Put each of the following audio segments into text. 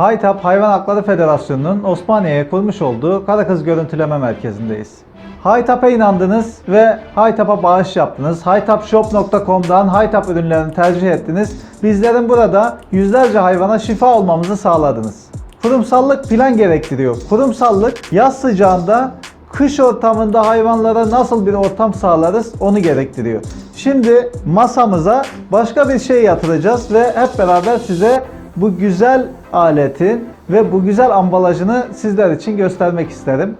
Haytap Hayvan Hakları Federasyonu'nun Osmaniye'ye kurmuş olduğu Karakız Görüntüleme Merkezi'ndeyiz. Haytap'a inandınız ve Haytap'a bağış yaptınız. Haytapshop.com'dan Haytap ürünlerini tercih ettiniz. Bizlerin burada yüzlerce hayvana şifa olmamızı sağladınız. Kurumsallık plan gerektiriyor. Kurumsallık yaz sıcağında kış ortamında hayvanlara nasıl bir ortam sağlarız onu gerektiriyor. Şimdi masamıza başka bir şey yatıracağız ve hep beraber size bu güzel aletin ve bu güzel ambalajını sizler için göstermek isterim.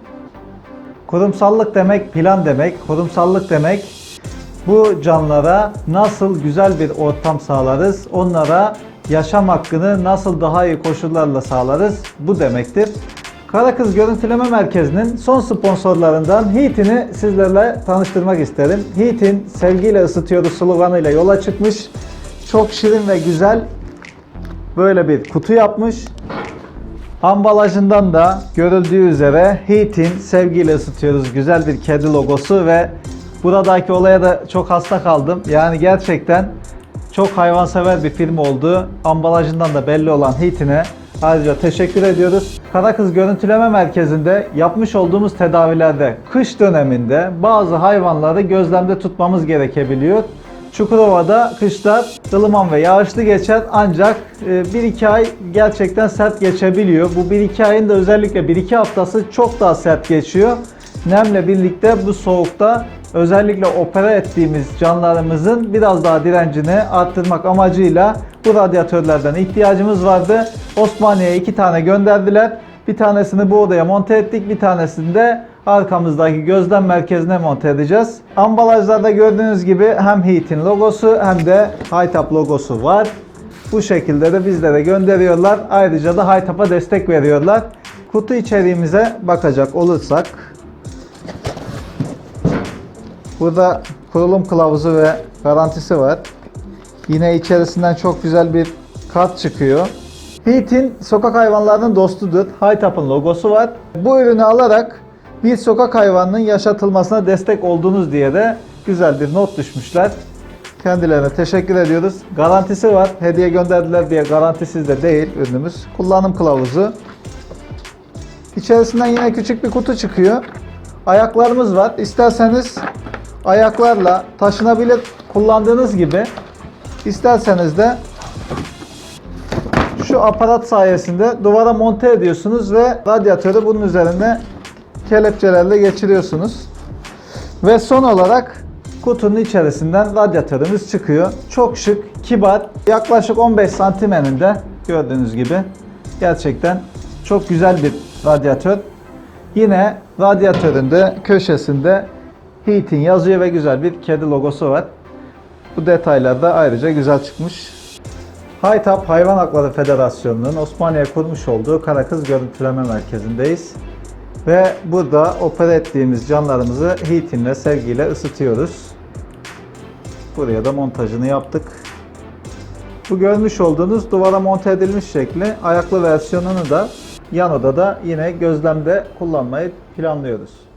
Kurumsallık demek plan demek, kurumsallık demek bu canlara nasıl güzel bir ortam sağlarız, onlara yaşam hakkını nasıl daha iyi koşullarla sağlarız bu demektir. Karakız Görüntüleme Merkezi'nin son sponsorlarından Heat'ini sizlerle tanıştırmak isterim. Heat'in sevgiyle ısıtıyoruz sloganıyla yola çıkmış. Çok şirin ve güzel böyle bir kutu yapmış. Ambalajından da görüldüğü üzere Heat'in sevgiyle ısıtıyoruz güzel bir kedi logosu ve buradaki olaya da çok hasta kaldım. Yani gerçekten çok hayvansever bir film oldu. Ambalajından da belli olan Heat'ine ayrıca teşekkür ediyoruz. Karakız Görüntüleme Merkezi'nde yapmış olduğumuz tedavilerde kış döneminde bazı hayvanları gözlemde tutmamız gerekebiliyor. Çukurova'da kışlar ılıman ve yağışlı geçer ancak 1-2 ay gerçekten sert geçebiliyor. Bu 1-2 ayın da özellikle 1-2 haftası çok daha sert geçiyor. Nemle birlikte bu soğukta özellikle opera ettiğimiz canlarımızın biraz daha direncini arttırmak amacıyla bu radyatörlerden ihtiyacımız vardı. Osmaniye'ye iki tane gönderdiler. Bir tanesini bu odaya monte ettik, bir tanesini de arkamızdaki gözlem merkezine monte edeceğiz. Ambalajlarda gördüğünüz gibi hem Heat'in logosu hem de Haytap logosu var. Bu şekilde de bizlere gönderiyorlar. Ayrıca da Haytap'a destek veriyorlar. Kutu içeriğimize bakacak olursak Burada kurulum kılavuzu ve garantisi var. Yine içerisinden çok güzel bir kart çıkıyor. Heat'in sokak hayvanlarının dostudur. Haytap'ın logosu var. Bu ürünü alarak bir sokak hayvanının yaşatılmasına destek oldunuz diye de güzel bir not düşmüşler. Kendilerine teşekkür ediyoruz. Garantisi var. Hediye gönderdiler diye garantisiz de değil ürünümüz. Kullanım kılavuzu. İçerisinden yine küçük bir kutu çıkıyor. Ayaklarımız var. İsterseniz ayaklarla taşınabilir kullandığınız gibi isterseniz de şu aparat sayesinde duvara monte ediyorsunuz ve radyatörü bunun üzerine kelepçelerle geçiriyorsunuz. Ve son olarak kutunun içerisinden radyatörümüz çıkıyor. Çok şık, kibar. Yaklaşık 15 santim eninde gördüğünüz gibi. Gerçekten çok güzel bir radyatör. Yine radyatörün de köşesinde Heat'in yazıyor ve güzel bir kedi logosu var. Bu detaylar da ayrıca güzel çıkmış. Haytap Hayvan Hakları Federasyonu'nun Osmaniye kurmuş olduğu Karakız Görüntüleme Merkezi'ndeyiz. Ve burada opera ettiğimiz canlarımızı Heat'inle sevgiyle ısıtıyoruz. Buraya da montajını yaptık. Bu görmüş olduğunuz duvara monte edilmiş şekli ayaklı versiyonunu da yan odada yine gözlemde kullanmayı planlıyoruz.